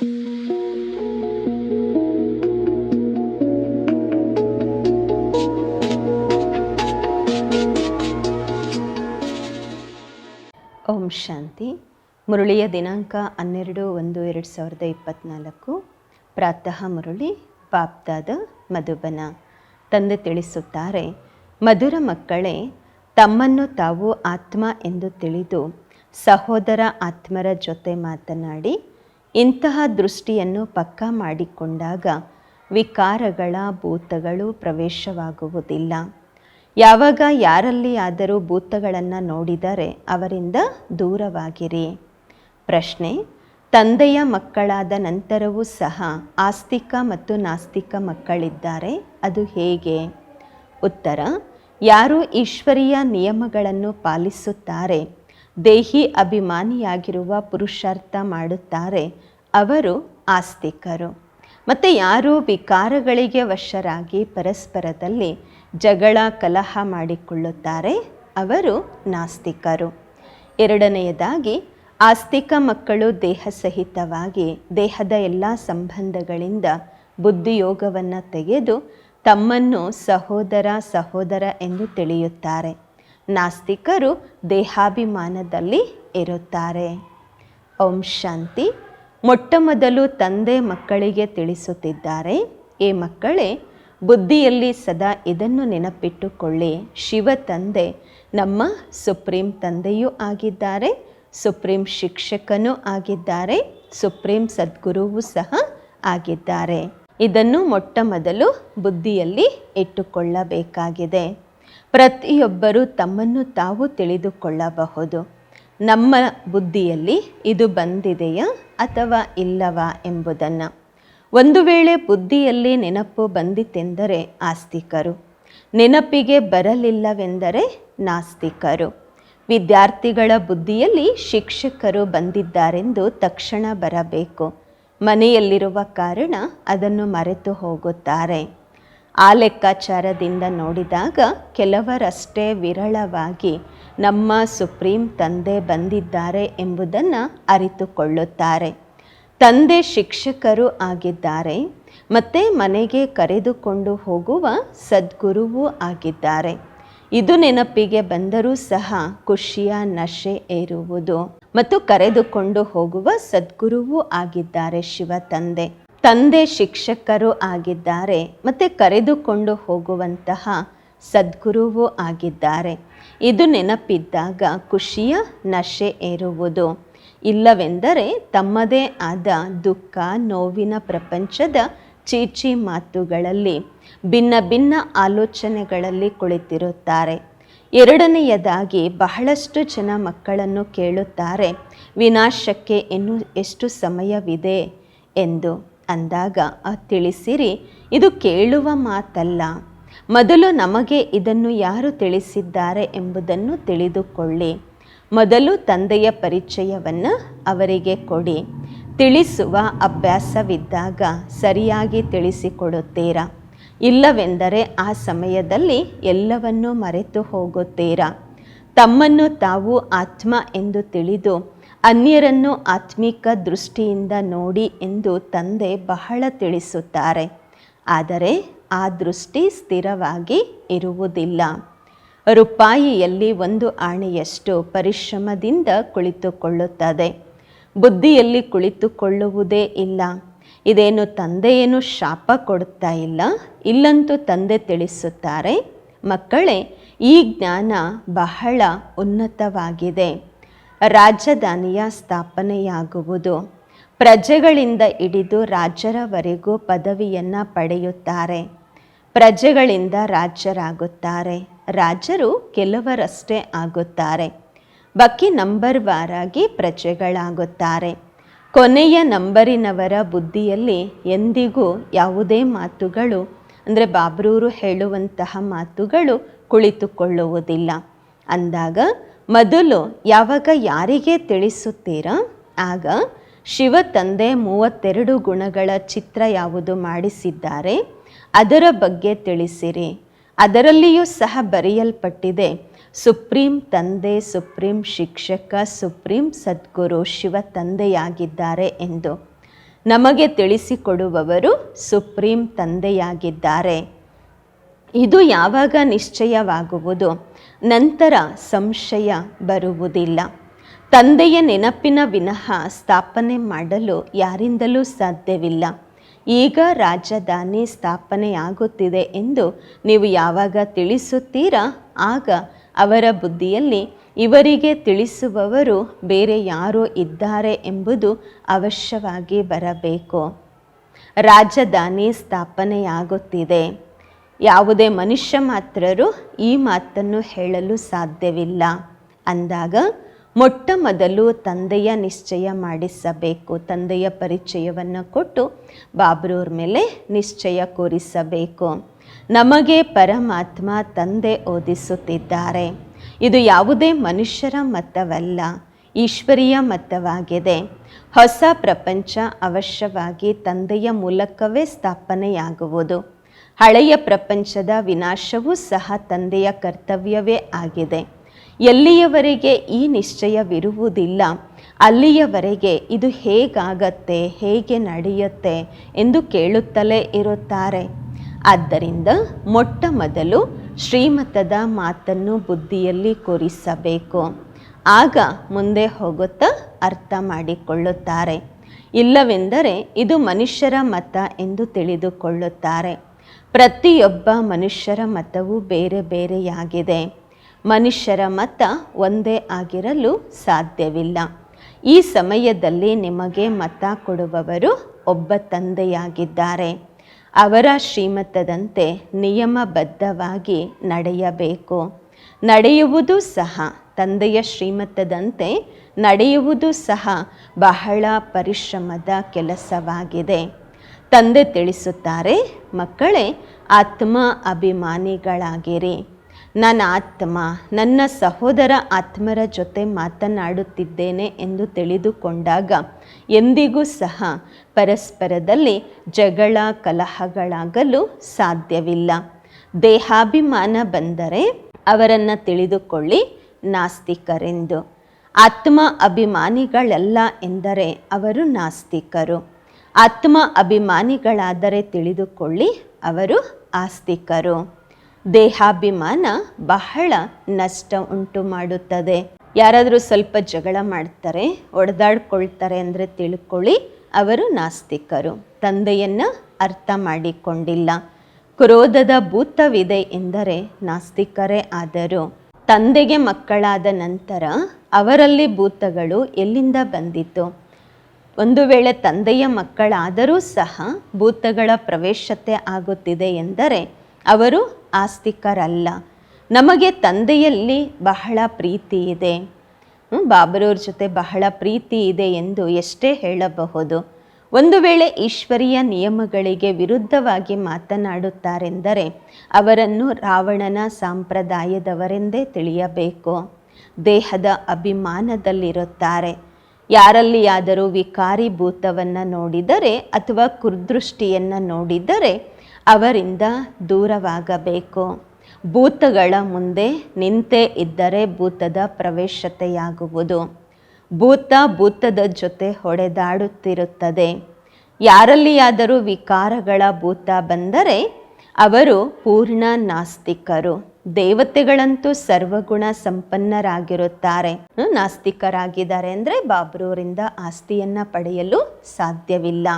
ಓಂ ಶಾಂತಿ. ಮುರುಳಿಯ ದಿನಾಂಕ ಹನ್ನೆರಡು ಒಂದು ಎರಡು ಸಾವಿರದ ಇಪ್ಪತ್ತ್ನಾಲ್ಕು ಪ್ರಾತಃ ಮುರುಳಿ, ಬಾಪ್ದಾದ ಮಧುಬನ. ತಂದೆ ತಿಳಿಸುತ್ತಾರೆ, ಮಧುರ ಮಕ್ಕಳೇ, ತಮ್ಮನ್ನು ತಾವು ಆತ್ಮ ಎಂದು ತಿಳಿದು ಸಹೋದರ ಆತ್ಮರ ಜೊತೆ ಮಾತನಾಡಿ ಇಂತಹ ದೃಷ್ಟಿಯನ್ನು ಪಕ್ಕಾ ಮಾಡಿಕೊಂಡಾಗ ವಿಕಾರಗಳ ಭೂತಗಳು ಪ್ರವೇಶವಾಗುವುದಿಲ್ಲ. ಯಾವಾಗ ಯಾರಲ್ಲಿ ಆದರೂ ಭೂತಗಳನ್ನು ನೋಡಿದರೆ ಅವರಿಂದ ದೂರವಾಗಿರಿ. ಪ್ರಶ್ನೆ, ತಂದೆಯ ಮಕ್ಕಳಾದ ನಂತರವೂ ಸಹ ಆಸ್ತಿಕ ಮತ್ತು ನಾಸ್ತಿಕ ಮಕ್ಕಳಿದ್ದಾರೆ, ಅದು ಹೇಗೆ? ಉತ್ತರ, ಯಾರು ಈಶ್ವರೀಯ ನಿಯಮಗಳನ್ನು ಪಾಲಿಸುತ್ತಾರೆ? ದೇಹಿ ಅಭಿಮಾನಿಯಾಗಿರುವ ಪುರುಷಾರ್ಥ ಮಾಡುತ್ತಾರೆ ಅವರು ಆಸ್ತಿಕರು. ಮತ್ತು ಯಾರು ವಿಕಾರಗಳಿಗೆ ವಶರಾಗಿ ಪರಸ್ಪರದಲ್ಲಿ ಜಗಳ ಕಲಹ ಮಾಡಿಕೊಳ್ಳುತ್ತಾರೆ ಅವರು ನಾಸ್ತಿಕರು. ಎರಡನೆಯದಾಗಿ, ಆಸ್ತಿಕ ಮಕ್ಕಳು ದೇಹ ಸಹಿತವಾಗಿ ದೇಹದ ಎಲ್ಲ ಸಂಬಂಧಗಳಿಂದ ಬುದ್ಧಿಯೋಗವನ್ನು ತೆಗೆದು ತಮ್ಮನ್ನು ಸಹೋದರ ಸಹೋದರ ಎಂದು ತಿಳಿಯುತ್ತಾರೆ. ನಾಸ್ತಿಕರು ದೇಹಾಭಿಮಾನದಲ್ಲಿ ಇರುತ್ತಾರೆ. ಓಂ ಶಾಂತಿ. ಮೊಟ್ಟ ಮೊದಲು ತಂದೆ ಮಕ್ಕಳಿಗೆ ತಿಳಿಸುತ್ತಿದ್ದಾರೆ. ಈ ಮಕ್ಕಳೇ, ಬುದ್ಧಿಯಲ್ಲಿ ಸದಾ ಇದನ್ನು ನೆನಪಿಟ್ಟುಕೊಳ್ಳಿ. ಶಿವ ತಂದೆ, ನಮ್ಮ ಸುಪ್ರೀಂ ತಂದೆಯೂ ಆಗಿದ್ದಾರೆ. ಸುಪ್ರೀಂ ಶಿಕ್ಷಕನೂ ಆಗಿದ್ದಾರೆ. ಸುಪ್ರೀಂ ಸದ್ಗುರುವೂ ಸಹ ಆಗಿದ್ದಾರೆ. ಇದನ್ನು ಮೊಟ್ಟ ಮೊದಲು ಬುದ್ಧಿಯಲ್ಲಿ ಇಟ್ಟುಕೊಳ್ಳಬೇಕಾಗಿದೆ. ಪ್ರತಿಯೊಬ್ಬರೂ ತಮ್ಮನ್ನು ತಾವು ತಿಳಿದುಕೊಳ್ಳಬಹುದು. ನಮ್ಮ ಬುದ್ಧಿಯಲ್ಲಿ ಇದು ಬಂದಿದೆಯಾ ಅಥವಾ ಇಲ್ಲವಾ ಎಂಬುದನ್ನು. ಒಂದು ವೇಳೆ ಬುದ್ಧಿಯಲ್ಲಿ ನೆನಪು ಬಂದಿತೆಂದರೆ ಆಸ್ತಿಕರು. ನೆನಪಿಗೆ ಬರಲಿಲ್ಲವೆಂದರೆ ನಾಸ್ತಿಕರು. ವಿದ್ಯಾರ್ಥಿಗಳ ಬುದ್ಧಿಯಲ್ಲಿ ಶಿಕ್ಷಕರು ಬಂದಿದ್ದಾರೆಂದು ತಕ್ಷಣ ಬರಬೇಕು. ಮನೆಯಲ್ಲಿರುವ ಕಾರಣ ಅದನ್ನು ಮರೆತು ಹೋಗುತ್ತಾರೆ. ಆ ಲೆಕ್ಕಾಚಾರದಿಂದ ನೋಡಿದಾಗ ಕೆಲವರಷ್ಟೇ ವಿರಳವಾಗಿ ನಮ್ಮ ಸುಪ್ರೀಂ ತಂದೆ ಬಂದಿದ್ದಾರೆ ಎಂಬುದನ್ನು ಅರಿತುಕೊಳ್ಳುತ್ತಾರೆ. ತಂದೆ ಶಿಕ್ಷಕರು ಆಗಿದ್ದಾರೆ, ಮತ್ತು ಮನೆಗೆ ಕರೆದುಕೊಂಡು ಹೋಗುವ ಸದ್ಗುರುವೂ ಆಗಿದ್ದಾರೆ. ಇದು ನೆನಪಿಗೆ ಬಂದರೂ ಸಹ ಖುಷಿಯ ನಶೆ ಏರುವುದು ಮತ್ತು ಕರೆದುಕೊಂಡು ಹೋಗುವ ಸದ್ಗುರುವೂ ಆಗಿದ್ದಾರೆ ಶಿವ ತಂದೆ. ತಂದೆ ಶಿಕ್ಷಕರು ಆಗಿದ್ದಾರೆ, ಮತ್ತು ಕರೆದುಕೊಂಡು ಹೋಗುವಂತಹ ಸದ್ಗುರುವೂ ಆಗಿದ್ದಾರೆ. ಇದು ನೆನಪಿದ್ದಾಗ ಖುಷಿಯ ನಶೆ ಏರುವುದು. ಇಲ್ಲವೆಂದರೆ ತಮ್ಮದೇ ಆದ ದುಃಖ, ನೋವಿನ ಪ್ರಪಂಚದ ಚೀಚಿ ಮಾತುಗಳಲ್ಲಿ, ಭಿನ್ನ ಭಿನ್ನ ಆಲೋಚನೆಗಳಲ್ಲಿ ಕುಳಿತಿರುತ್ತಾರೆ. ಎರಡನೆಯದಾಗಿ ಬಹಳಷ್ಟು ಜನ ಮಕ್ಕಳನ್ನು ಕೇಳುತ್ತಾರೆ, ವಿನಾಶಕ್ಕೆ ಇನ್ನು ಎಷ್ಟು ಸಮಯವಿದೆ ಎಂದು. ಅಂದಾಗ ತಿಳಿಸಿರಿ, ಇದು ಕೇಳುವ ಮಾತಲ್ಲ. ಮೊದಲು ನಮಗೆ ಇದನ್ನು ಯಾರು ತಿಳಿಸಿದ್ದಾರೆ ಎಂಬುದನ್ನು ತಿಳಿದುಕೊಳ್ಳಿ. ಮೊದಲು ತಂದೆಯ ಪರಿಚಯವನ್ನು ಅವರಿಗೆ ಕೊಡಿ. ತಿಳಿಸುವ ಅಭ್ಯಾಸವಿದ್ದಾಗ ಸರಿಯಾಗಿ ತಿಳಿಸಿಕೊಡುತ್ತೀರಾ? ಇಲ್ಲವೆಂದರೆ ಆ ಸಮಯದಲ್ಲಿ ಎಲ್ಲವನ್ನೂ ಮರೆತು ಹೋಗುತ್ತೀರಾ? ತಮ್ಮನ್ನು ತಾವು ಆತ್ಮ ಎಂದು ತಿಳಿದು ಅನ್ಯರನ್ನು ಆತ್ಮಿಕ ದೃಷ್ಟಿಯಿಂದ ನೋಡಿ ಎಂದು ತಂದೆ ಬಹಳ ತಿಳಿಸುತ್ತಾರೆ. ಆದರೆ ಆ ದೃಷ್ಟಿ ಸ್ಥಿರವಾಗಿ ಇರುವುದಿಲ್ಲ. ರೂಪಾಯಿಯಲ್ಲಿ ಒಂದು ಆಣೆಯಷ್ಟು ಪರಿಶ್ರಮದಿಂದ ಕುಳಿತುಕೊಳ್ಳುತ್ತದೆ. ಬುದ್ಧಿಯಲ್ಲಿ ಕುಳಿತುಕೊಳ್ಳುವುದೇ ಇಲ್ಲ. ಇದೇನು ತಂದೆಯೇನು ಶಾಪ ಕೊಡುತ್ತಾ ಇಲ್ಲ? ಇಲ್ಲಂತೂ ತಂದೆ ತಿಳಿಸುತ್ತಾರೆ, ಮಕ್ಕಳೇ, ಈ ಜ್ಞಾನ ಬಹಳ ಉನ್ನತವಾಗಿದೆ. ರಾಜಧಾನಿಯ ಸ್ಥಾಪನೆಯಾಗುವುದು. ಪ್ರಜೆಗಳಿಂದ ಹಿಡಿದು ರಾಜರವರೆಗೂ ಪದವಿಯನ್ನು ಪಡೆಯುತ್ತಾರೆ. ಪ್ರಜೆಗಳಿಂದ ರಾಜರಾಗುತ್ತಾರೆ. ರಾಜರು ಕೆಲವರಷ್ಟೇ ಆಗುತ್ತಾರೆ. ಬಕ್ಕಿ ನಂಬರ್ ವಾರಾಗಿ ಪ್ರಜೆಗಳಾಗುತ್ತಾರೆ. ಕೊನೆಯ ನಂಬರಿನವರ ಬುದ್ಧಿಯಲ್ಲಿ ಎಂದಿಗೂ ಯಾವುದೇ ಮಾತುಗಳು, ಅಂದರೆ ಬಾಬ್ರೂರು ಹೇಳುವಂತಹ ಮಾತುಗಳು ಕುಳಿತುಕೊಳ್ಳುವುದಿಲ್ಲ. ಅಂದಾಗ ಮೊದಲು ಯಾವಾಗ ಯಾರಿಗೆ ತಿಳಿಸುತ್ತೀರಾ? ಆಗ ಶಿವ ತಂದೆ ಮೂವತ್ತೆರಡು ಗುಣಗಳ ಚಿತ್ರ ಯಾವುದು ಮಾಡಿಸಿದ್ದಾರೆ, ಅದರ ಬಗ್ಗೆ ತಿಳಿಸಿರಿ. ಅದರಲ್ಲಿಯೂ ಸಹ ಬರೆಯಲ್ಪಟ್ಟಿದೆ, ಸುಪ್ರೀಂ ತಂದೆ, ಸುಪ್ರೀಂ ಶಿಕ್ಷಕ, ಸುಪ್ರೀಂ ಸದ್ಗುರು ಶಿವ ತಂದೆಯಾಗಿದ್ದಾರೆ ಎಂದು. ನಮಗೆ ತಿಳಿಸಿಕೊಡುವವರು ಸುಪ್ರೀಂ ತಂದೆಯಾಗಿದ್ದಾರೆ. ಇದು ಯಾವಾಗ ನಿಶ್ಚಯವಾಗುವುದು? ನಂತರ ಸಂಶಯ ಬರುವುದಿಲ್ಲ. ತಂದೆಯ ನೆನಪಿನ ವಿನಃ ಸ್ಥಾಪನೆ ಮಾಡಲು ಯಾರಿಂದಲೂ ಸಾಧ್ಯವಿಲ್ಲ. ಈಗ ರಾಜಧಾನಿ ಸ್ಥಾಪನೆಯಾಗುತ್ತಿದೆ ಎಂದು ನೀವು ಯಾವಾಗ ತಿಳಿಸುತ್ತೀರಾ? ಆಗ ಅವರ ಬುದ್ಧಿಯಲ್ಲಿ ಇವರಿಗೆ ತಿಳಿಸುವವರು ಬೇರೆ ಯಾರೋ ಇದ್ದಾರೆ ಎಂಬುದು ಅವಶ್ಯವಾಗಿ ಬರಬೇಕು. ರಾಜಧಾನಿ ಸ್ಥಾಪನೆಯಾಗುತ್ತಿದೆ. ಯಾವುದೇ ಮನುಷ್ಯ ಮಾತ್ರರು ಈ ಮಾತನ್ನು ಹೇಳಲು ಸಾಧ್ಯವಿಲ್ಲ. ಅಂದಾಗ ಮೊಟ್ಟ ಮೊದಲು ತಂದೆಯ ನಿಶ್ಚಯ ಮಾಡಿಸಬೇಕು. ತಂದೆಯ ಪರಿಚಯವನ್ನು ಕೊಟ್ಟು ಬಾಬ್ರೂರ್ ಮೇಲೆ ನಿಶ್ಚಯ ಕೂರಿಸಬೇಕು. ನಮಗೆ ಪರಮಾತ್ಮ ತಂದೆ ಓದಿಸುತ್ತಿದ್ದಾರೆ. ಇದು ಯಾವುದೇ ಮನುಷ್ಯರ ಮತವಲ್ಲ, ಈಶ್ವರೀಯ ಮತವಾಗಿದೆ. ಹೊಸ ಪ್ರಪಂಚ ಅವಶ್ಯವಾಗಿ ತಂದೆಯ ಮೂಲಕವೇ ಸ್ಥಾಪನೆಯಾಗುವುದು. ಹಳೆಯ ಪ್ರಪಂಚದ ವಿನಾಶವೂ ಸಹ ತಂದೆಯ ಕರ್ತವ್ಯವೇ ಆಗಿದೆ. ಎಲ್ಲಿಯವರೆಗೆ ಈ ನಿಶ್ಚಯವಿರುವುದಿಲ್ಲ, ಅಲ್ಲಿಯವರೆಗೆ ಇದು ಹೇಗಾಗತ್ತೆ, ಹೇಗೆ ನಡೆಯುತ್ತೆ ಎಂದು ಕೇಳುತ್ತಲೇ ಇರುತ್ತಾರೆ. ಆದ್ದರಿಂದ ಮೊಟ್ಟ ಮೊದಲು ಶ್ರೀಮತದ ಮಾತನ್ನು ಬುದ್ಧಿಯಲ್ಲಿ ಕೂರಿಸಬೇಕು. ಆಗ ಮುಂದೆ ಹೋಗುತ್ತಾ ಅರ್ಥ ಮಾಡಿಕೊಳ್ಳುತ್ತಾರೆ. ಇಲ್ಲವೆಂದರೆ ಇದು ಮನುಷ್ಯರ ಮತ ಎಂದು ತಿಳಿದುಕೊಳ್ಳುತ್ತಾರೆ. ಪ್ರತಿಯೊಬ್ಬ ಮನುಷ್ಯರ ಮತವು ಬೇರೆ ಬೇರೆಯಾಗಿದೆ. ಮನುಷ್ಯರ ಮತ ಒಂದೇ ಆಗಿರಲು ಸಾಧ್ಯವಿಲ್ಲ. ಈ ಸಮಯದಲ್ಲಿ ನಿಮಗೆ ಮತ ಕೊಡುವವರು ಒಬ್ಬ ತಂದೆಯಾಗಿದ್ದಾರೆ. ಅವರ ಶ್ರೀಮತದಂತೆ ನಿಯಮಬದ್ಧವಾಗಿ ನಡೆಯಬೇಕು. ನಡೆಯುವುದು ಸಹ ತಂದೆಯ ಶ್ರೀಮತದಂತೆ ನಡೆಯುವುದು ಸಹ ಬಹಳ ಪರಿಶ್ರಮದ ಕೆಲಸವಾಗಿದೆ. ತಂದೆ ತಿಳಿಸುತ್ತಾರೆ, ಮಕ್ಕಳೇ, ಆತ್ಮ ಅಭಿಮಾನಿಗಳಾಗಿರಿ. ನನ್ನ ಆತ್ಮ, ನನ್ನ ಸಹೋದರ ಆತ್ಮರ ಜೊತೆ ಮಾತನಾಡುತ್ತಿದ್ದೇನೆ ಎಂದು ತಿಳಿದುಕೊಂಡಾಗ ಎಂದಿಗೂ ಸಹ ಪರಸ್ಪರದಲ್ಲಿ ಜಗಳ ಕಲಹಗಳಾಗಲು ಸಾಧ್ಯವಿಲ್ಲ. ದೇಹಾಭಿಮಾನ ಬಂದರೆ ಅವರನ್ನು ತಿಳಿದುಕೊಳ್ಳಿ, ನಾಸ್ತಿಕರೆಂದು. ಆತ್ಮ ಅಭಿಮಾನಿಗಳಲ್ಲ ಎಂದರೆ ಅವರು ನಾಸ್ತಿಕರು. ಆತ್ಮ ಅಭಿಮಾನಿಗಳಾದರೆ ತಿಳಿದುಕೊಳ್ಳಿ ಅವರು ಆಸ್ತಿಕರು. ದೇಹಾಭಿಮಾನ ಬಹಳ ನಷ್ಟ ಉಂಟು ಮಾಡುತ್ತದೆ. ಯಾರಾದರೂ ಸ್ವಲ್ಪ ಜಗಳ ಮಾಡ್ತಾರೆ, ಒಡೆದಾಡ್ಕೊಳ್ತಾರೆ ಅಂದರೆ ತಿಳ್ಕೊಳ್ಳಿ ಅವರು ನಾಸ್ತಿಕರು. ತಂದೆಯನ್ನು ಅರ್ಥ ಮಾಡಿಕೊಂಡಿಲ್ಲ. ಕ್ರೋಧದ ಭೂತವಿದೆ ಎಂದರೆ ನಾಸ್ತಿಕರೇ ಆದರು. ತಂದೆಗೆ ಮಕ್ಕಳಾದ ನಂತರ ಅವರಲ್ಲಿ ಭೂತಗಳು ಎಲ್ಲಿಂದ ಬಂದಿತು? ಒಂದು ವೇಳೆ ತಂದೆಯ ಮಕ್ಕಳಾದರೂ ಸಹ ಭೂತಗಳ ಪ್ರವೇಶತೆ ಆಗುತ್ತಿದೆ ಎಂದರೆ ಅವರು ಆಸ್ತಿಕರಲ್ಲ. ನಮಗೆ ತಂದೆಯಲ್ಲಿ ಬಹಳ ಪ್ರೀತಿ ಇದೆ. ಬಾಬರವ್ರ ಜೊತೆ ಬಹಳ ಪ್ರೀತಿ ಇದೆ ಎಂದು ಎಷ್ಟೇ ಹೇಳಬಹುದು. ಒಂದು ವೇಳೆ ಈಶ್ವರೀಯ ನಿಯಮಗಳಿಗೆ ವಿರುದ್ಧವಾಗಿ ಮಾತನಾಡುತ್ತಾರೆಂದರೆ ಅವರನ್ನು ರಾವಣನ ಸಂಪ್ರದಾಯದವರೆಂದೇ ತಿಳಿಯಬೇಕು. ದೇಹದ ಅಭಿಮಾನದಲ್ಲಿರುತ್ತಾರೆ. ಯಾರಲ್ಲಿಯಾದರೂ ವಿಕಾರಿ ಭೂತವನ್ನು ನೋಡಿದರೆ ಅಥವಾ ಕುರ್ದೃಷ್ಟಿಯನ್ನು ನೋಡಿದರೆ ಅವರಿಂದ ದೂರವಾಗಬೇಕು. ಭೂತಗಳ ಮುಂದೆ ನಿಂತೇ ಇದ್ದರೆ ಭೂತದ ಪ್ರವೇಶತೆಯಾಗುವುದು. ಭೂತ ಭೂತದ ಜೊತೆ ಹೊಡೆದಾಡುತ್ತಿರುತ್ತದೆ. ಯಾರಲ್ಲಿಯಾದರೂ ವಿಕಾರಗಳ ಭೂತ ಬಂದರೆ ಅವರು ಪೂರ್ಣ ನಾಸ್ತಿಕರು. ದೇವತೆಗಳಂತೂ ಸರ್ವಗುಣ ಸಂಪನ್ನರಾಗಿರುತ್ತಾರೆ. ನಾಸ್ತಿಕರಾಗಿದ್ದಾರೆ ಅಂದರೆ ಬಾಬ್ರೂರಿಂದ ಆಸ್ತಿಯನ್ನು ಪಡೆಯಲು ಸಾಧ್ಯವಿಲ್ಲ.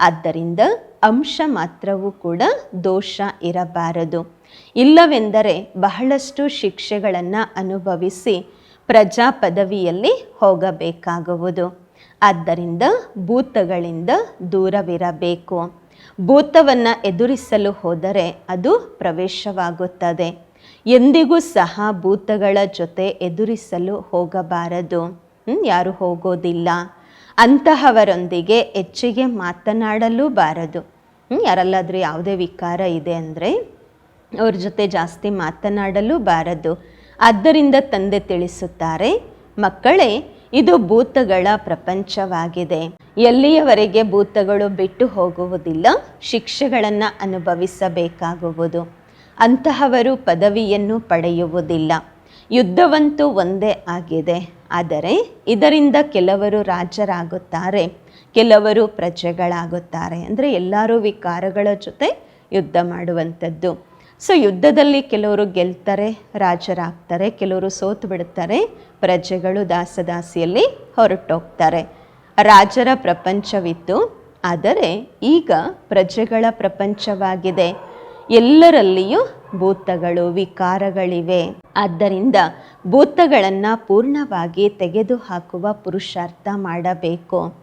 ಆದ್ದರಿಂದ ಅಂಶ ಮಾತ್ರವೂ ಕೂಡ ದೋಷ ಇರಬಾರದು. ಇಲ್ಲವೆಂದರೆ ಬಹಳಷ್ಟು ಶಿಕ್ಷೆಗಳನ್ನು ಅನುಭವಿಸಿ ಪ್ರಜಾ ಪದವಿಯಲ್ಲಿ ಹೋಗಬೇಕಾಗುವುದು. ಆದ್ದರಿಂದ ಭೂತಗಳಿಂದ ದೂರವಿರಬೇಕು. ಭೂತವನ್ನು ಎದುರಿಸಲು ಹೋದರೆ ಅದು ಪ್ರವೇಶವಾಗುತ್ತದೆ. ಎಂದಿಗೂ ಸಹ ಭೂತಗಳ ಜೊತೆ ಎದುರಿಸಲು ಹೋಗಬಾರದು. ಯಾರು ಹೋಗೋದಿಲ್ಲ. ಅಂತಹವರೊಂದಿಗೆ ಹೆಚ್ಚಿಗೆ ಮಾತನಾಡಲೂ ಬಾರದು. ಯಾರಲ್ಲಾದರೂ ಯಾವುದೇ ವಿಕಾರ ಇದೆ ಅಂದರೆ ಅವ್ರ ಜೊತೆ ಜಾಸ್ತಿ ಮಾತನಾಡಲು ಬಾರದು. ಆದ್ದರಿಂದ ತಂದೆ ತಿಳಿಸುತ್ತಾರೆ, ಮಕ್ಕಳೇ, ಇದು ಭೂತಗಳ ಪ್ರಪಂಚವಾಗಿದೆ. ಎಲ್ಲಿಯವರೆಗೆ ಭೂತಗಳು ಬಿಟ್ಟು ಹೋಗುವುದಿಲ್ಲ, ಶಿಕ್ಷೆಗಳನ್ನು ಅನುಭವಿಸಬೇಕಾಗುವುದು. ಅಂತಹವರು ಪದವಿಯನ್ನು ಪಡೆಯುವುದಿಲ್ಲ. ಯುದ್ಧವಂತೂ ಒಂದೇ ಆಗಿದೆ. ಆದರೆ ಇದರಿಂದ ಕೆಲವರು ರಾಜರಾಗುತ್ತಾರೆ, ಕೆಲವರು ಪ್ರಜೆಗಳಾಗುತ್ತಾರೆ. ಅಂದರೆ ಎಲ್ಲರೂ ವಿಕಾರಗಳ ಜೊತೆ ಯುದ್ಧ ಮಾಡುವಂಥದ್ದು. ಸೊ ಯುದ್ಧದಲ್ಲಿ ಕೆಲವರು ಗೆಲ್ತಾರೆ, ರಾಜರಾಗ್ತಾರೆ, ಕೆಲವರು ಸೋತು ಬಿಡ್ತಾರೆ, ಪ್ರಜೆಗಳು ದಾಸದಾಸಿಯಲ್ಲಿ ಹೊರಟೋಗ್ತಾರೆ. ರಾಜರ ಪ್ರಪಂಚವಿತ್ತು, ಆದರೆ ಈಗ ಪ್ರಜೆಗಳ ಪ್ರಪಂಚವಾಗಿದೆ. ಎಲ್ಲರಲ್ಲಿಯೂ ಭೂತಗಳು ವಿಕಾರಗಳಿವೆ. ಆದ್ದರಿಂದ ಭೂತಗಳನ್ನು ಪೂರ್ಣವಾಗಿ ತೆಗೆದುಹಾಕುವ ಪುರುಷಾರ್ಥ ಮಾಡಬೇಕು.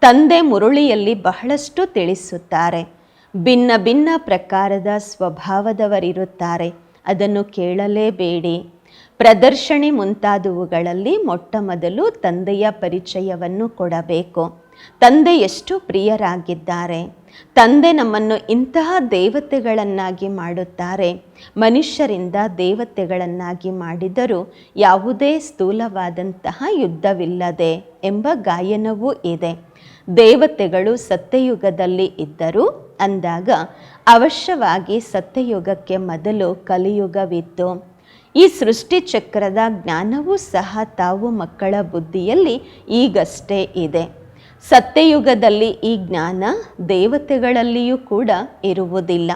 ತಂದೆ ಮುರುಳಿಯಲ್ಲಿ ಬಹಳಷ್ಟು ತಿಳಿಸುತ್ತಾರೆ. ಭಿನ್ನ ಭಿನ್ನ ಪ್ರಕಾರದ ಸ್ವಭಾವದವರಿರುತ್ತಾರೆ. ಅದನ್ನು ಕೇಳಲೇಬೇಡಿ. ಪ್ರದರ್ಶನಿ ಮುಂತಾದವುಗಳಲ್ಲಿ ಮೊಟ್ಟ ಮೊದಲು ತಂದೆಯ ಪರಿಚಯವನ್ನು ಕೊಡಬೇಕು. ತಂದೆ ಎಷ್ಟು ಪ್ರಿಯರಾಗಿದ್ದಾರೆ? ತಂದೆ ನಮ್ಮನ್ನು ಇಂತಹ ದೇವತೆಗಳನ್ನಾಗಿ ಮಾಡುತ್ತಾರೆ. ಮನುಷ್ಯರಿಂದ ದೇವತೆಗಳನ್ನಾಗಿ ಮಾಡಿದರೂ ಯಾವುದೇ ಸ್ಥೂಲವಾದಂತಹ ಯುದ್ಧವಿಲ್ಲದೆ ಎಂಬ ಗಾಯನವೂ ಇದೆ. ದೇವತೆಗಳು ಸತ್ಯಯುಗದಲ್ಲಿ ಇದ್ದರು ಅಂದಾಗ ಅವಶ್ಯವಾಗಿ ಸತ್ಯಯುಗಕ್ಕೆ ಮೊದಲು ಕಲಿಯುಗವಿತ್ತು. ಈ ಸೃಷ್ಟಿ ಚಕ್ರದ ಜ್ಞಾನವೂ ಸಹ ತಾವು ಮಕ್ಕಳ ಬುದ್ಧಿಯಲ್ಲಿ ಈಗಷ್ಟೇ ಇದೆ. ಸತ್ಯಯುಗದಲ್ಲಿ ಈ ಜ್ಞಾನ ದೇವತೆಗಳಲ್ಲಿಯೂ ಕೂಡ ಇರುವುದಿಲ್ಲ.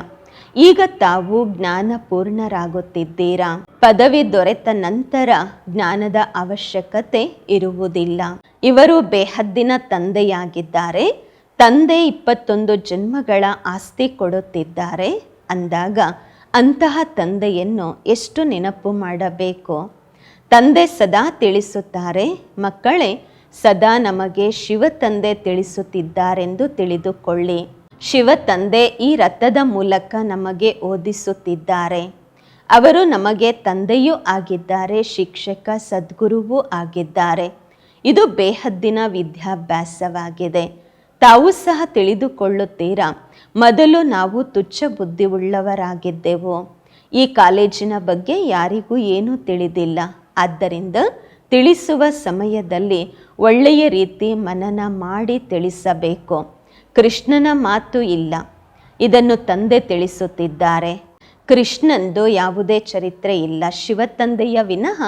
ಈಗ ತಾವು ಜ್ಞಾನ ಪೂರ್ಣರಾಗುತ್ತಿದ್ದೀರಾ ಪದವಿ ದೊರೆತ ನಂತರ ಜ್ಞಾನದ ಅವಶ್ಯಕತೆ ಇರುವುದಿಲ್ಲ. ಇವರು ಬೇಹದ್ದಿನ ತಂದೆಯಾಗಿದ್ದಾರೆ. ತಂದೆ ಇಪ್ಪತ್ತೊಂದು ಜನ್ಮಗಳ ಆಸ್ತಿ ಕೊಡುತ್ತಿದ್ದಾರೆ. ಅಂದಾಗ ಅಂತಹ ತಂದೆಯನ್ನು ಎಷ್ಟು ನೆನಪು ಮಾಡಬೇಕು? ತಂದೆ ಸದಾ ತಿಳಿಸುತ್ತಾರೆ, ಮಕ್ಕಳೇ ಸದಾ ನಮಗೆ ಶಿವ ತಂದೆ ತಿಳಿಸುತ್ತಿದ್ದಾರೆಂದು ತಿಳಿದುಕೊಳ್ಳಿ. ಶಿವ ತಂದೆ ಈ ರಥದ ಮೂಲಕ ನಮಗೆ ಓದಿಸುತ್ತಿದ್ದಾರೆ. ಅವರು ನಮಗೆ ತಂದೆಯೂ ಆಗಿದ್ದಾರೆ, ಶಿಕ್ಷಕ, ಸದ್ಗುರುವೂ ಆಗಿದ್ದಾರೆ. ಇದು ಬೇಹದ್ದಿನ ವಿದ್ಯಾಭ್ಯಾಸವಾಗಿದೆ. ತಾವು ಸಹ ತಿಳಿದುಕೊಳ್ಳುತ್ತೀರಾ? ಮೊದಲು ನಾವು ತುಚ್ಛ ಬುದ್ಧಿವುಳ್ಳವರಾಗಿದ್ದೆವು ಈ ಕಾಲೇಜಿನ ಬಗ್ಗೆ ಯಾರಿಗೂ ಏನೂ ತಿಳಿದಿಲ್ಲ. ಆದ್ದರಿಂದ ತಿಳಿಸುವ ಸಮಯದಲ್ಲಿ ಒಳ್ಳೆಯ ರೀತಿ ಮನನ ಮಾಡಿ ತಿಳಿಸಬೇಕು. ಕೃಷ್ಣನ ಮಾತು ಇಲ್ಲ. ಇದನ್ನು ತಂದೆ ತಿಳಿಸುತ್ತಿದ್ದಾರೆ. ಕೃಷ್ಣಂದು ಯಾವುದೇ ಚರಿತ್ರೆ ಇಲ್ಲ. ಶಿವತಂದೆಯ ವಿನಃ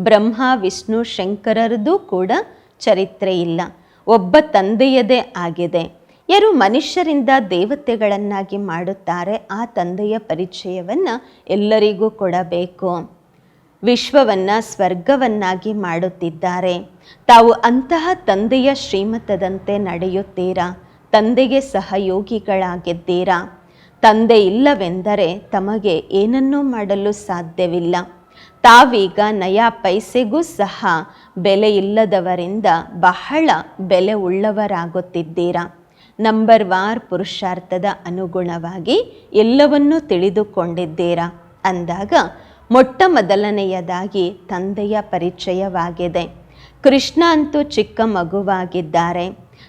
ಬ್ರಹ್ಮ, ವಿಷ್ಣು, ಶಂಕರರದು ಕೂಡ ಚರಿತ್ರೆ ಇಲ್ಲ. ಒಬ್ಬ ತಂದೆಯದೇ ಆಗಿದೆ. ಯಾರು ಮನುಷ್ಯರಿಂದ ದೇವತೆಗಳನ್ನಾಗಿ ಮಾಡುತ್ತಾರೆ ಆ ತಂದೆಯ ಪರಿಚಯವನ್ನು ಎಲ್ಲರಿಗೂ ಕೊಡಬೇಕು. ವಿಶ್ವವನ್ನು ಸ್ವರ್ಗವನ್ನಾಗಿ ಮಾಡುತ್ತಿದ್ದಾರೆ. ತಾವು ಅಂತಹ ತಂದೆಯ ಶ್ರೀಮತದಂತೆ ನಡೆಯುತ್ತೀರಾ? ತಂದೆಗೆ ಸಹಯೋಗಿಗಳಾಗಿದ್ದೀರಾ? ತಂದೆ ಇಲ್ಲವೆಂದರೆ ತಮಗೆ ಏನನ್ನೂ ಮಾಡಲು ಸಾಧ್ಯವಿಲ್ಲ. ತಾವೀಗ ನಯಾ ಪೈಸೆಗೂ ಸಹ ಬೆಲೆ ಇಲ್ಲದವರಿಂದ ಬಹಳ ಬೆಲೆ ಉಳ್ಳವರಾಗುತ್ತಿದ್ದೀರಾ? ನಂಬರ್ ವಾರ್ ಪುರುಷಾರ್ಥದ ಅನುಗುಣವಾಗಿ ಎಲ್ಲವನ್ನೂ ತಿಳಿದುಕೊಂಡಿದ್ದೀರಾ? ಅಂದಾಗ ಮೊಟ್ಟ ಮೊದಲನೆಯದಾಗಿ ತಂದೆಯ ಪರಿಚಯವಾಗಿದೆ. ಕೃಷ್ಣ ಅಂತೂ ಚಿಕ್ಕ ಮಗುವಾಗಿದ್ದಾರೆ.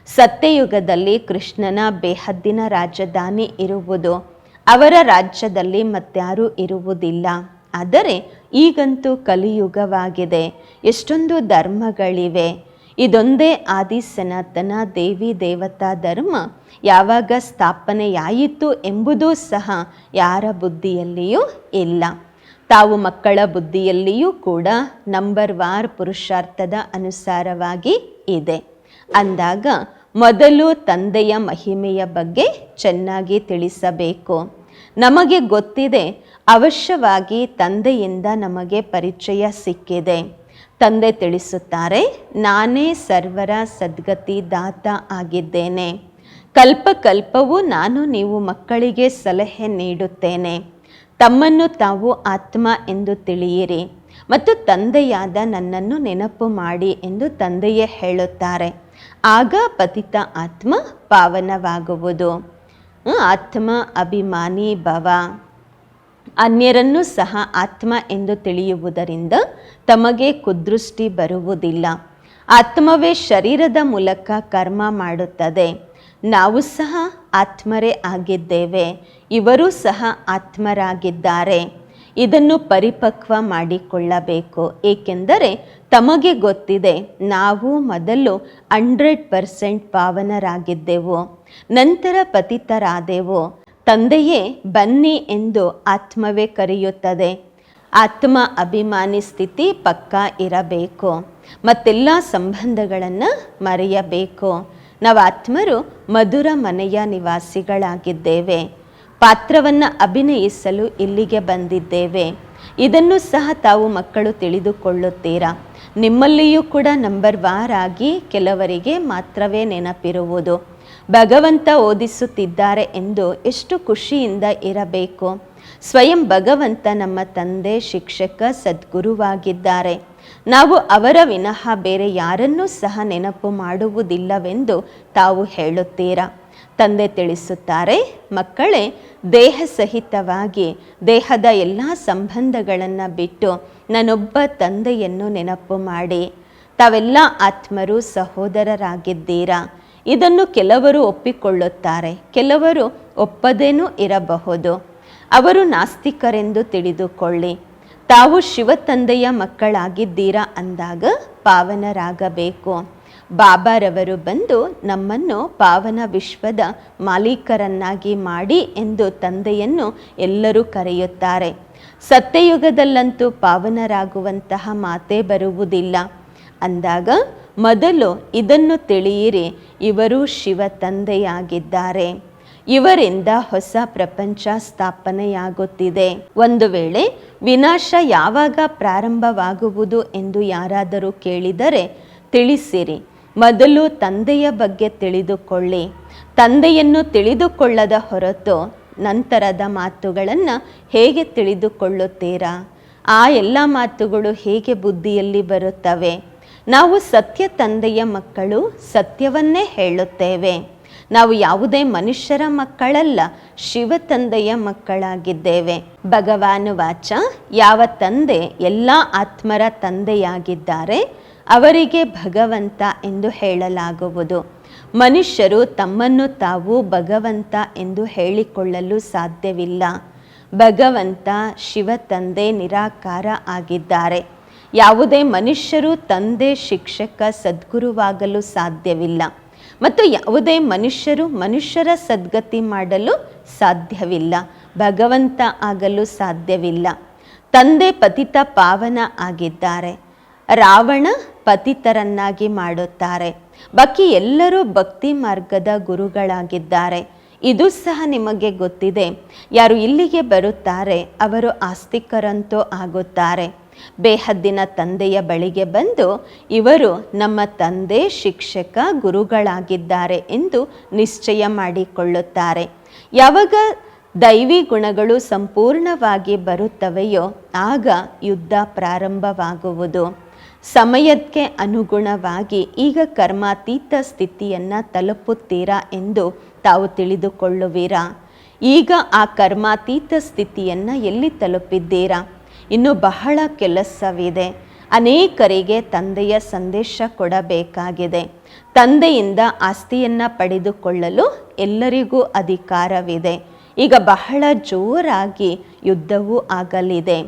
ಸತ್ಯಯುಗದಲ್ಲಿ ಕೃಷ್ಣನ ಬೇಹದ್ದಿನ ರಾಜಧಾನಿ ಇರುವುದು, ಅವರ ರಾಜ್ಯದಲ್ಲಿ ಮತ್ಯಾರೂ ಇರುವುದಿಲ್ಲ. ಆದರೆ ಈಗಂತೂ ಕಲಿಯುಗವಾಗಿದೆ. ಎಷ್ಟೊಂದು ಧರ್ಮಗಳಿವೆ. ಇದೊಂದೇ ಆದಿ ಸನಾತನ ದೇವಿ ದೇವತಾ ಧರ್ಮ ಯಾವಾಗ ಸ್ಥಾಪನೆಯಾಯಿತು ಎಂಬುದೂ ಸಹ ಯಾರ ಬುದ್ಧಿಯಲ್ಲಿಯೂ ಇಲ್ಲ. ತಾವು ಮಕ್ಕಳ ಬುದ್ಧಿಯಲ್ಲಿಯೂ ಕೂಡ ನಂಬರ್ ವಾರ್ ಪುರುಷಾರ್ಥದ ಅನುಸಾರವಾಗಿ ಇದೆ. ಅಂದಾಗ ಮೊದಲು ತಂದೆಯ ಮಹಿಮೆಯ ಬಗ್ಗೆ ಚೆನ್ನಾಗಿ ತಿಳಿಸಬೇಕು. ನಮಗೆ ಗೊತ್ತಿದೆ, ಅವಶ್ಯವಾಗಿ ತಂದೆಯಿಂದ ನಮಗೆ ಪರಿಚಯ ಸಿಕ್ಕಿದೆ. ತಂದೆ ತಿಳಿಸುತ್ತಾರೆ, ನಾನೇ ಸರ್ವರ ಸದ್ಗತಿ ದಾತ ಆಗಿದ್ದೇನೆ. ಕಲ್ಪ ಕಲ್ಪವೂ ನಾನು ನೀವು ಮಕ್ಕಳಿಗೆ ಸಲಹೆ ನೀಡುತ್ತೇನೆ. ತಮ್ಮನ್ನು ತಾವು ಆತ್ಮ ಎಂದು ತಿಳಿಯಿರಿ ಮತ್ತು ತಂದೆಯಾದ ನನ್ನನ್ನು ನೆನಪು ಮಾಡಿ ಎಂದು ತಂದೆಯೇ ಹೇಳುತ್ತಾರೆ. ಆಗ ಪತಿತ ಆತ್ಮ ಪಾವನವಾಗುವುದು. ಆತ್ಮ ಅಭಿಮಾನಿ ಭವ. ಅನ್ಯರನ್ನು ಸಹ ಆತ್ಮ ಎಂದು ತಿಳಿಯುವುದರಿಂದ ತಮಗೆ ಕುದೃಷ್ಟಿ ಬರುವುದಿಲ್ಲ. ಆತ್ಮವೇ ಶರೀರದ ಮೂಲಕ ಕರ್ಮ ಮಾಡುತ್ತದೆ. ನಾವು ಸಹ ಆತ್ಮರೇ ಆಗಿದ್ದೇವೆ. ಇವರೂ ಸಹ ಆತ್ಮರಾಗಿದ್ದಾರೆ. ಇದನ್ನು ಪರಿಪಕ್ವ ಮಾಡಿಕೊಳ್ಳಬೇಕು. ಏಕೆಂದರೆ ತಮಗೆ ಗೊತ್ತಿದೆ, ನಾವು ಮೊದಲು ಹಂಡ್ರೆಡ್ ಪರ್ಸೆಂಟ್ ಪಾವನರಾಗಿದ್ದೆವು. ನಂತರ ಪತಿತರಾದೆವು. ತಂದೆಯೇ, ಬನ್ನಿ ಎಂದು ಆತ್ಮವೇ ಕರೆಯುತ್ತದೆ. ಆತ್ಮ ಅಭಿಮಾನಿ ಸ್ಥಿತಿ ಪಕ್ಕಾ ಇರಬೇಕು. ಮತ್ತೆಲ್ಲ ಸಂಬಂಧಗಳನ್ನು ಮರೆಯಬೇಕು. ನಾವು ಆತ್ಮರು ಮಧುರ ಮನೆಯ ನಿವಾಸಿಗಳಾಗಿದ್ದೇವೆ. ಪಾತ್ರವನ್ನು ಅಭಿನಯಿಸಲು ಇಲ್ಲಿಗೆ ಬಂದಿದ್ದೇವೆ. ಇದನ್ನು ಸಹ ತಾವು ಮಕ್ಕಳು ತಿಳಿದುಕೊಳ್ಳುತ್ತೀರಾ? ನಿಮ್ಮಲ್ಲಿಯೂ ಕೂಡ ನಂಬರ್ ವಾರ್ ಆಗಿ ಕೆಲವರಿಗೆ ಮಾತ್ರವೇ ನೆನಪಿರುವುದು. ಭಗವಂತ ಓದಿಸುತ್ತಿದ್ದಾರೆ ಎಂದು ಎಷ್ಟು ಖುಷಿಯಿಂದ ಇರಬೇಕು. ಸ್ವಯಂ ಭಗವಂತ ನಮ್ಮ ತಂದೆ ಶಿಕ್ಷಕ ಸದ್ಗುರುವಾಗಿದ್ದಾರೆ. ನಾವು ಅವರ ವಿನಃ ಬೇರೆ ಯಾರನ್ನೂ ಸಹ ನೆನಪು ಮಾಡುವುದಿಲ್ಲವೆಂದು ತಾವು ಹೇಳುತ್ತೀರಾ? ತಂದೆ ತಿಳಿಸುತ್ತಾರೆ, ಮಕ್ಕಳೇ, ದೇಹ ಸಹಿತವಾಗಿ ದೇಹದ ಎಲ್ಲ ಸಂಬಂಧಗಳನ್ನು ಬಿಟ್ಟು ನಾನೊಬ್ಬ ತಂದೆಯನ್ನು ನೆನಪು ಮಾಡಿ, ತಾವೆಲ್ಲ ಆತ್ಮರು ಸಹೋದರರಾಗಿದ್ದೀರಾ? ಇದನ್ನು ಕೆಲವರು ಒಪ್ಪಿಕೊಳ್ಳುತ್ತಾರೆ, ಕೆಲವರು ಒಪ್ಪದೇನೂ ಇರಬಹುದು. ಅವರು ನಾಸ್ತಿಕರೆಂದು ತಿಳಿದುಕೊಳ್ಳಿ. ತಾವು ಶಿವ ತಂದೆಯ ಮಕ್ಕಳಾಗಿದ್ದೀರಾ ಅಂದಾಗ ಪಾವನರಾಗಬೇಕು. ಬಾಬಾರವರು ಬಂದು ನಮ್ಮನ್ನು ಪಾವನ ವಿಶ್ವದ ಮಾಲೀಕರನ್ನಾಗಿ ಮಾಡಿ ಎಂದು ತಂದೆಯನ್ನು ಎಲ್ಲರೂ ಕರೆಯುತ್ತಾರೆ. ಸತ್ಯಯುಗದಲ್ಲಂತೂ ಪಾವನರಾಗುವಂತಹ ಮಾತೇ ಬರುವುದಿಲ್ಲ. ಅಂದಾಗ, ಮೊದಲು ಇದನ್ನು ತಿಳಿಯಿರಿ, ಇವರು ಶಿವ ತಂದೆಯಾಗಿದ್ದಾರೆ ಇವರಿಂದ ಹೊಸ ಪ್ರಪಂಚ ಸ್ಥಾಪನೆಯಾಗುತ್ತಿದೆ. ಒಂದು ವೇಳೆ ವಿನಾಶ ಯಾವಾಗ ಪ್ರಾರಂಭವಾಗುವುದು ಎಂದು ಯಾರಾದರೂ ಕೇಳಿದರೆ ತಿಳಿಸಿರಿ. ಮೊದಲು ತಂದೆಯ ಬಗ್ಗೆ ತಿಳಿದುಕೊಳ್ಳಿ. ತಂದೆಯನ್ನು ತಿಳಿದುಕೊಳ್ಳದ ಹೊರತು ನಂತರದ ಮಾತುಗಳನ್ನು ಹೇಗೆ ತಿಳಿದುಕೊಳ್ಳುತ್ತೀರಾ? ಆ ಎಲ್ಲ ಮಾತುಗಳು ಹೇಗೆ ಬುದ್ಧಿಯಲ್ಲಿ ಬರುತ್ತವೆ? ನಾವು ಸತ್ಯ ತಂದೆಯ ಮಕ್ಕಳು ಸತ್ಯವನ್ನೇ ಹೇಳುತ್ತೇವೆ. ನಾವು ಯಾವುದೇ ಮನುಷ್ಯರ ಮಕ್ಕಳಲ್ಲ, ಶಿವ ತಂದೆಯ ಮಕ್ಕಳಾಗಿದ್ದೇವೆ. ಭಗವಾನು ವಾಚ, ಯಾವ ತಂದೆ ಎಲ್ಲ ಆತ್ಮರ ತಂದೆಯಾಗಿದ್ದಾರೆ, ಅವರಿಗೆ ಭಗವಂತ ಎಂದು ಹೇಳಲಾಗುವುದು. ಮನುಷ್ಯರು ತಮ್ಮನ್ನು ತಾವು ಭಗವಂತ ಎಂದು ಹೇಳಿಕೊಳ್ಳಲು ಸಾಧ್ಯವಿಲ್ಲ. ಭಗವಂತ ಶಿವ ತಂದೆ ನಿರಾಕಾರ ಆಗಿದ್ದಾರೆ. ಯಾವುದೇ ಮನುಷ್ಯರು ತಂದೆ, ಶಿಕ್ಷಕ, ಸದ್ಗುರುವಾಗಲು ಸಾಧ್ಯವಿಲ್ಲ. ಮತ್ತು ಯಾವುದೇ ಮನುಷ್ಯರು ಮನುಷ್ಯರ ಸದ್ಗತಿ ಮಾಡಲು ಸಾಧ್ಯವಿಲ್ಲ, ಭಗವಂತ ಆಗಲು ಸಾಧ್ಯವಿಲ್ಲ. ತಂದೆ ಪತಿತ ಪಾವನ ಆಗಿದ್ದಾರೆ, ರಾವಣ ಪತಿತರನ್ನಾಗಿ ಮಾಡುತ್ತಾರೆ. ಬಾಕಿ ಎಲ್ಲರೂ ಭಕ್ತಿ ಮಾರ್ಗದ ಗುರುಗಳಾಗಿದ್ದಾರೆ. ಇದು ಸಹ ನಿಮಗೆ ಗೊತ್ತಿದೆ, ಯಾರು ಇಲ್ಲಿಗೆ ಬರುತ್ತಾರೆ, ಅವರು ಆಸ್ತಿಕರಂತೂ ಆಗುತ್ತಾರೆ. ಬೇಹದ್ದಿನ ತಂದೆಯ ಬಳಿಗೆ ಬಂದು ಇವರು ನಮ್ಮ ತಂದೆ ಶಿಕ್ಷಕ ಗುರುಗಳಾಗಿದ್ದಾರೆ ಎಂದು ನಿಶ್ಚಯ ಮಾಡಿಕೊಳ್ಳುತ್ತಾರೆ. ಯಾವಾಗ ದೈವಿ ಗುಣಗಳು ಸಂಪೂರ್ಣವಾಗಿ ಬರುತ್ತವೆಯೋ ಆಗ ಯುದ್ಧ ಪ್ರಾರಂಭವಾಗುವುದು. ಸಮಯಕ್ಕೆ ಅನುಗುಣವಾಗಿ ಈಗ ಕರ್ಮಾತೀತ ಸ್ಥಿತಿಯನ್ನು ತಲುಪುತ್ತೀರಾ ಎಂದು ತಾವು ತಿಳಿದುಕೊಳ್ಳುವಿರಾ? ಈಗ ಆ ಕರ್ಮಾತೀತ ಸ್ಥಿತಿಯನ್ನು ಎಲ್ಲಿ ತಲುಪಿದ್ದೀರಾ? ಇನ್ನು ಬಹಳ ಕೆಲಸವಿದೆ. ಅನೇಕರಿಗೆ ತಂದೆಯ ಸಂದೇಶ ಕೊಡಬೇಕಾಗಿದೆ. ತಂದೆಯಿಂದ ಆಸ್ತಿಯನ್ನು ಪಡೆದುಕೊಳ್ಳಲು ಎಲ್ಲರಿಗೂ ಅಧಿಕಾರವಿದೆ. ಈಗ ಬಹಳ ಜೋರಾಗಿ ಯುದ್ಧವೂ ಆಗಲಿದೆ.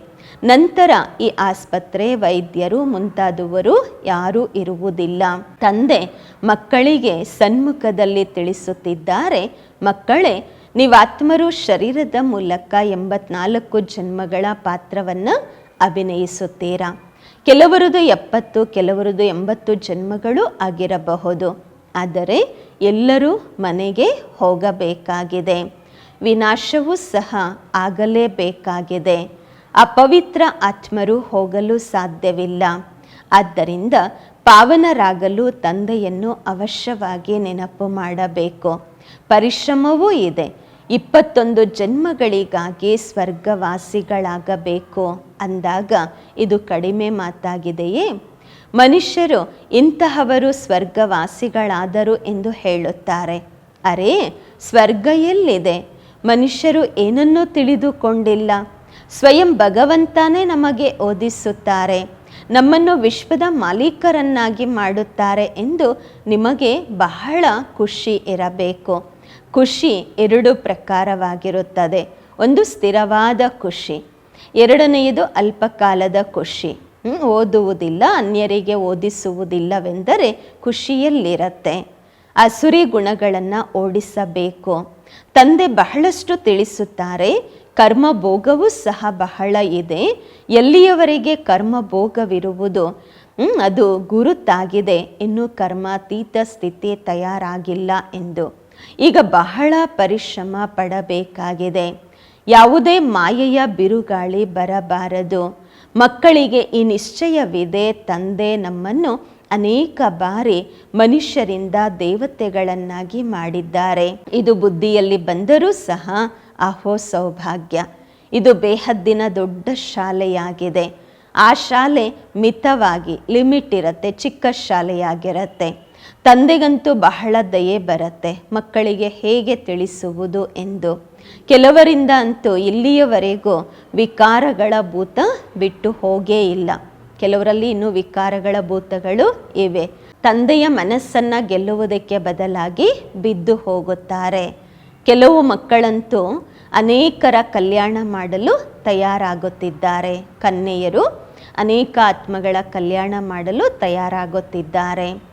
ನಂತರ ಈ ಆಸ್ಪತ್ರೆ ವೈದ್ಯರು ಮುಂತಾದವರು ಯಾರೂ ಇರುವುದಿಲ್ಲ. ತಂದೆ ಮಕ್ಕಳಿಗೆ ಸನ್ಮುಖದಲ್ಲಿ ತಿಳಿಸುತ್ತಿದ್ದಾರೆ, ಮಕ್ಕಳೇ ನೀವಾತ್ಮರು ಶರೀರದ ಮೂಲಕ ಎಂಬತ್ನಾಲ್ಕು ಜನ್ಮಗಳ ಪಾತ್ರವನ್ನು ಅಭಿನಯಿಸುತ್ತೀರಾ? ಕೆಲವರದು ಎಪ್ಪತ್ತು, ಕೆಲವರದು ಎಂಬತ್ತು ಜನ್ಮಗಳು ಆಗಿರಬಹುದು. ಆದರೆ ಎಲ್ಲರೂ ಮನೆಗೆ ಹೋಗಬೇಕಾಗಿದೆ. ವಿನಾಶವೂ ಸಹ ಆಗಲೇಬೇಕಾಗಿದೆ. ಅಪವಿತ್ರ ಆತ್ಮರು ಹೋಗಲು ಸಾಧ್ಯವಿಲ್ಲ. ಆದ್ದರಿಂದ ಪಾವನರಾಗಲು ತಂದೆಯನ್ನು ಅವಶ್ಯವಾಗಿ ನೆನಪು ಮಾಡಬೇಕು. ಪರಿಶ್ರಮವೂ ಇದೆ. ಇಪ್ಪತ್ತೊಂದು ಜನ್ಮಗಳಿಗಾಗಿ ಸ್ವರ್ಗವಾಸಿಗಳಾಗಬೇಕು ಅಂದಾಗ ಇದು ಕಡಿಮೆ ಮಾತಾಗಿದೆಯೇ? ಮನುಷ್ಯರು ಇಂತಹವರು ಸ್ವರ್ಗವಾಸಿಗಳಾದರು ಎಂದು ಹೇಳುತ್ತಾರೆ. ಅರೇ, ಸ್ವರ್ಗ ಎಲ್ಲಿದೆ? ಮನುಷ್ಯರು ಏನನ್ನೂ ತಿಳಿದುಕೊಂಡಿಲ್ಲ. ಸ್ವಯಂ ಭಗವಂತನೇ ನಮಗೆ ಓದಿಸುತ್ತಾರೆ. ನಮ್ಮನ್ನು ವಿಶ್ವದ ಮಾಲೀಕರನ್ನಾಗಿ ಮಾಡುತ್ತಾರೆ ಎಂದು ನಿಮಗೆ ಬಹಳ ಖುಷಿ ಇರಬೇಕು. ಖುಷಿ ಎರಡು ಪ್ರಕಾರವಾಗಿರುತ್ತದೆ. ಒಂದು ಸ್ಥಿರವಾದ ಖುಷಿ, ಎರಡನೆಯದು ಅಲ್ಪಕಾಲದ ಖುಷಿ. ಓದುವುದಿಲ್ಲ, ಅನ್ಯರಿಗೆ ಓದಿಸುವುದಿಲ್ಲವೆಂದರೆ ಖುಷಿಯಲ್ಲಿರತ್ತೆ. ಅಸುರಿ ಗುಣಗಳನ್ನು ಓಡಿಸಬೇಕು. ತಂದೆ ಬಹಳಷ್ಟು ತಿಳಿಸುತ್ತಾರೆ ಕರ್ಮ ಭೋಗವೂ ಸಹ ಬಹಳ ಇದೆ. ಎಲ್ಲಿಯವರೆಗೆ ಕರ್ಮ ಭೋಗವಿರುವುದು ಅದು ಗುರುತಾಗಿದೆ. ಇನ್ನೂ ಕರ್ಮಾತೀತ ಸ್ಥಿತಿ ತಯಾರಾಗಿಲ್ಲ ಎಂದು. ಈಗ ಬಹಳ ಪರಿಶ್ರಮ ಪಡಬೇಕಾಗಿದೆ. ಯಾವುದೇ ಮಾಯೆಯ ಬಿರುಗಾಳಿ ಬರಬಾರದು. ಮಕ್ಕಳಿಗೆ ಈ ನಿಶ್ಚಯವಿದೆ, ತಂದೆ ನಮ್ಮನ್ನು ಅನೇಕ ಬಾರಿ ಮನುಷ್ಯರಿಂದ ದೇವತೆಗಳನ್ನಾಗಿ ಮಾಡಿದ್ದಾರೆ. ಇದು ಬುದ್ಧಿಯಲ್ಲಿ ಬಂದರೂ ಸಹ ಅಹೋ ಸೌಭಾಗ್ಯ. ಇದು ಬೇಹದ್ದಿನ ದೊಡ್ಡ ಶಾಲೆಯಾಗಿದೆ. ಆ ಶಾಲೆ ಮಿತವಾಗಿ ಲಿಮಿಟ್ ಇರುತ್ತೆ, ಚಿಕ್ಕ ಶಾಲೆಯಾಗಿರುತ್ತೆ. ತಂದೆಗಂತೂ ಬಹಳ ದಯೆ ಬರುತ್ತೆ. ಮಕ್ಕಳಿಗೆ ಹೇಗೆ ತಿಳಿಸುವುದು ಎಂದು. ಕೆಲವರಿಂದ ಅಂತೂ ಇಲ್ಲಿಯವರೆಗೂ ವಿಕಾರಗಳ ಭೂತ ಬಿಟ್ಟು ಹೋಗೇ ಇಲ್ಲ. ಕೆಲವರಲ್ಲಿ ಇನ್ನೂ ವಿಕಾರಗಳ ಭೂತಗಳು ಇವೆ. ತಂದೆಯ ಮನಸ್ಸನ್ನು ಗೆಲ್ಲುವುದಕ್ಕೆ ಬದಲಾಗಿ ಬಿದ್ದು ಹೋಗುತ್ತಾರೆ. ಕೆಲವು ಮಕ್ಕಳಂತೂ ಅನೇಕರ ಕಲ್ಯಾಣ ಮಾಡಲು ತಯಾರಾಗುತ್ತಿದ್ದಾರೆ. ಕನ್ನೆಯರು ಅನೇಕ ಆತ್ಮಗಳ ಕಲ್ಯಾಣ ಮಾಡಲು ತಯಾರಾಗುತ್ತಿದ್ದಾರೆ.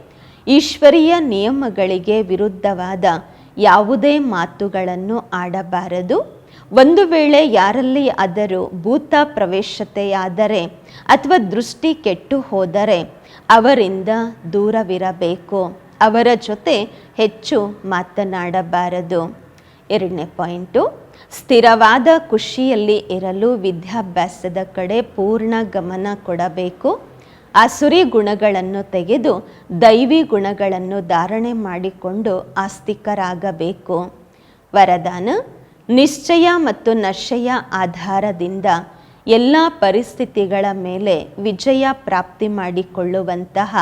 ಈಶ್ವರೀಯ ನಿಯಮಗಳಿಗೆ ವಿರುದ್ಧವಾದ ಯಾವುದೇ ಮಾತುಗಳನ್ನು ಆಡಬಾರದು. ಒಂದು ವೇಳೆ ಯಾರಲ್ಲಿ ಆದರೂ ಭೂತ ಪ್ರವೇಶತೆಯಾದರೆ ಅಥವಾ ದೃಷ್ಟಿ ಕೆಟ್ಟು ಹೋದರೆ ಅವರಿಂದ ದೂರವಿರಬೇಕು. ಅವರ ಜೊತೆ ಹೆಚ್ಚು ಮಾತನಾಡಬಾರದು. ಎರಡನೇ ಪಾಯಿಂಟು, ಸ್ಥಿರವಾದ ಖುಷಿಯಲ್ಲಿ ಇರಲು ವಿದ್ಯಾಭ್ಯಾಸದ ಕಡೆ ಪೂರ್ಣ ಗಮನ ಕೊಡಬೇಕು. ಆಸುರಿ ಗುಣಗಳನ್ನು ತೆಗೆದು ದೈವಿ ಗುಣಗಳನ್ನು ಧಾರಣೆ ಮಾಡಿಕೊಂಡು ಆಸ್ತಿಕರಾಗಬೇಕು. ವರದಾನ, ನಿಶ್ಚಯ ಮತ್ತು ನಶೆಯ ಆಧಾರದಿಂದ ಎಲ್ಲ ಪರಿಸ್ಥಿತಿಗಳ ಮೇಲೆ ವಿಜಯ ಪ್ರಾಪ್ತಿ ಮಾಡಿಕೊಳ್ಳುವಂತಹ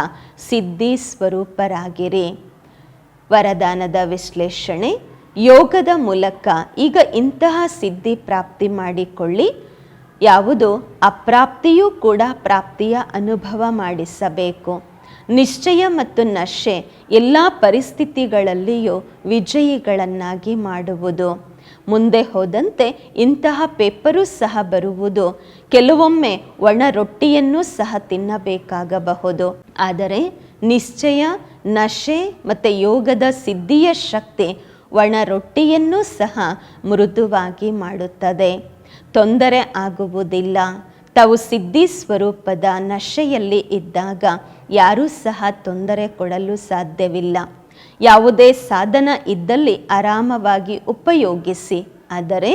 ಸಿದ್ಧಿ ಸ್ವರೂಪರಾಗಿರಿ. ವರದಾನದ ವಿಶ್ಲೇಷಣೆ ಯೋಗದ ಮೂಲಕ ಈಗ ಇಂತಹ ಸಿದ್ಧಿ ಪ್ರಾಪ್ತಿ ಮಾಡಿಕೊಳ್ಳಿ. ಯಾವುದು? ಅಪ್ರಾಪ್ತಿಯೂ ಕೂಡ ಪ್ರಾಪ್ತಿಯ ಅನುಭವ ಮಾಡಿಸಬೇಕು. ನಿಶ್ಚಯ ಮತ್ತು ನಶೆ ಎಲ್ಲ ಪರಿಸ್ಥಿತಿಗಳಲ್ಲಿಯೂ ವಿಜಯಿಗಳನ್ನಾಗಿ ಮಾಡುವುದು. ಮುಂದೆ ಹೋದಂತೆ ಇಂತಹ ಪೇಪರು ಸಹ ಬರುವುದು. ಕೆಲವೊಮ್ಮೆ ಒಣ ರೊಟ್ಟಿಯನ್ನು ಸಹ ತಿನ್ನಬೇಕಾಗಬಹುದು. ಆದರೆ ನಿಶ್ಚಯ, ನಶೆ ಮತ್ತು ಯೋಗದ ಸಿದ್ಧಿಯ ಶಕ್ತಿ ಒಣ ರೊಟ್ಟಿಯನ್ನು ಸಹ ಮೃದುವಾಗಿ ಮಾಡುತ್ತದೆ. ತೊಂದರೆ ಆಗುವುದಿಲ್ಲ. ತಾವು ಸಿದ್ಧಿ ಸ್ವರೂಪದ ನಶೆಯಲ್ಲಿ ಇದ್ದಾಗ ಯಾರೂ ಸಹ ತೊಂದರೆ ಕೊಡಲು ಸಾಧ್ಯವಿಲ್ಲ. ಯಾವುದೇ ಸಾಧನ ಇದ್ದಲ್ಲಿ ಆರಾಮವಾಗಿ ಉಪಯೋಗಿಸಿ, ಆದರೆ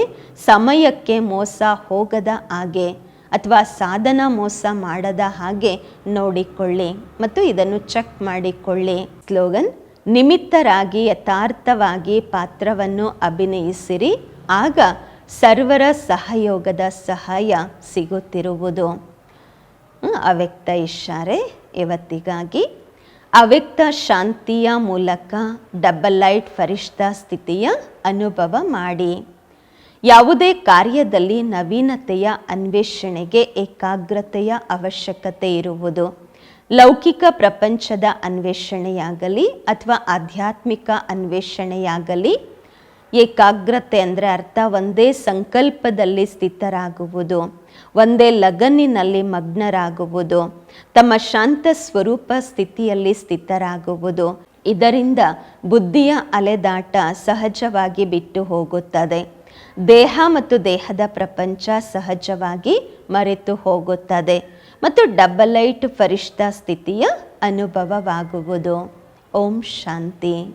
ಸಮಯಕ್ಕೆ ಮೋಸ ಹೋಗದ ಹಾಗೆ ಅಥವಾ ಸಾಧನ ಮೋಸ ಮಾಡದ ಹಾಗೆ ನೋಡಿಕೊಳ್ಳಿ ಮತ್ತು ಇದನ್ನು ಚೆಕ್ ಮಾಡಿಕೊಳ್ಳಿ. ಸ್ಲೋಗನ್, ನಿಮಿತ್ತರಾಗಿ ಯಥಾರ್ಥವಾಗಿ ಪಾತ್ರವನ್ನು ಅಭಿನಯಿಸಿರಿ. ಆಗ ಸರ್ವರ ಸಹಯೋಗದ ಸಹಾಯ ಸಿಗುತ್ತಿರುವುದು. ಅವ್ಯಕ್ತ ಇಷ್ಟಾರೆ ಇವತ್ತಿಗಾಗಿ. ಅವ್ಯಕ್ತ ಶಾಂತಿಯ ಮೂಲಕ ಡಬಲ್ ಲೈಟ್ ಫರಿಷ್ಠ ಸ್ಥಿತಿಯ ಅನುಭವ ಮಾಡಿ. ಯಾವುದೇ ಕಾರ್ಯದಲ್ಲಿ ನವೀನತೆಯ ಅನ್ವೇಷಣೆಗೆ ಏಕಾಗ್ರತೆಯ ಅವಶ್ಯಕತೆ ಇರುವುದು. ಲೌಕಿಕ ಪ್ರಪಂಚದ ಅನ್ವೇಷಣೆಯಾಗಲಿ ಅಥವಾ ಆಧ್ಯಾತ್ಮಿಕ ಅನ್ವೇಷಣೆಯಾಗಲಿ ಏಕಾಗ್ರತೆ ಅಂದರೆ ಅರ್ಥ ಒಂದೇ ಸಂಕಲ್ಪದಲ್ಲಿ ಸ್ಥಿತರಾಗುವುದು, ಒಂದೇ ಲಗನ್ನಿನಲ್ಲಿ ಮಗ್ನರಾಗುವುದು, ತಮ್ಮ ಶಾಂತ ಸ್ವರೂಪ ಸ್ಥಿತಿಯಲ್ಲಿ ಸ್ಥಿತರಾಗುವುದು. ಇದರಿಂದ ಬುದ್ಧಿಯ ಅಲೆದಾಟ ಸಹಜವಾಗಿ ಬಿಟ್ಟು ಹೋಗುತ್ತದೆ. ದೇಹ ಮತ್ತು ದೇಹದ ಪ್ರಪಂಚ ಸಹಜವಾಗಿ ಮರೆತು ಹೋಗುತ್ತದೆ ಮತ್ತು ಡಬಲ್ ಲೈಟ್ ಫರಿಷ್ಠ ಸ್ಥಿತಿಯ ಅನುಭವವಾಗುವುದು. ಓಂ ಶಾಂತಿ.